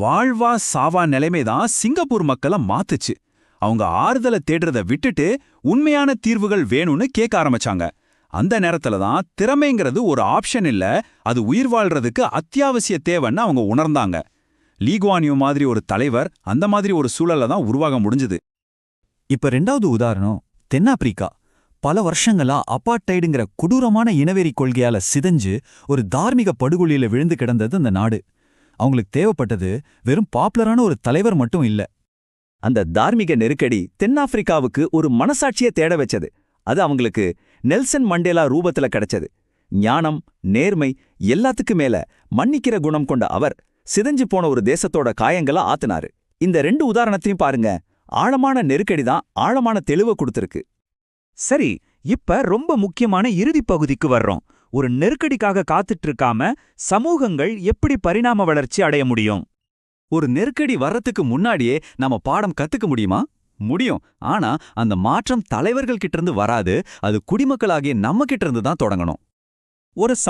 வாழ்வா சாவா நிலைமை தான் சிங்கப்பூர் மக்களை மாத்துச்சு. அவங்க ஆறுதலை தேடுறத விட்டுட்டு உண்மையான தீர்வுகள் வேணும்னு கேட்க ஆரம்பிச்சாங்க. அந்த நேரத்துல தான் திறமைங்கிறது ஒரு ஆப்ஷன் இல்ல அது உயிர் வாழ்றதுக்கு அத்தியாவசிய தேவைன்னு அவங்க உணர்ந்தாங்க. லீகுவானியோ மாதிரி ஒரு தலைவர் அந்த மாதிரி ஒரு சூழல்ல தான் உருவாக முடிஞ்சது. இப்ப ரெண்டாவது உதாரணம் தென்னாப்பிரிக்கா. பல வருஷங்களா அப்பார்ட்டைடுங்கிற கொடூரமான இனவெறி கொள்கையால சிதஞ்சு ஒரு தார்மீக படுகொலியில விழுந்து கிடந்தது அந்த நாடு. அவங்களுக்கு தேவைப்பட்டது வெறும் பாப்புலரான ஒரு தலைவர் மட்டும் இல்ல. அந்த தார்மீக நெருக்கடி தென்னாப்பிரிக்காவுக்கு ஒரு மனசாட்சியை தேட வச்சது. அது அவங்களுக்கு நெல்சன் மண்டேலா ரூபத்துல கிடைச்சது. ஞானம் நேர்மை எல்லாத்துக்கு மேல மன்னிக்கிற குணம் கொண்ட அவர் சிதஞ்சு போன ஒரு தேசத்தோட காயங்களா ஆத்துனாரு. இந்த ரெண்டு உதாரணத்தையும் பாருங்க. ஆழமான நெருக்கடி தான் ஆழமான தெளிவை கொடுத்திருக்கு. சரி இப்ப ரொம்ப முக்கியமான இறுதிப் பகுதிக்கு வர்றோம். ஒரு நெருக்கடிக்காக காத்துட்டு இருக்காம சமூகங்கள் எப்படி பரிணாம வளர்ச்சி அடைய முடியும்? ஒரு நெருக்கடி வர்றதுக்கு முன்னாடியே நம்ம பாடம் கத்துக்க முடியுமா? முடியும். ஆனா அந்த மாற்றம் தலைவர்கள் கிட்ட இருந்து வராது. அது குடிமக்களாகிய நம்ம கிட்ட இருந்து தான் தொடங்கணும். ஒரு சமூக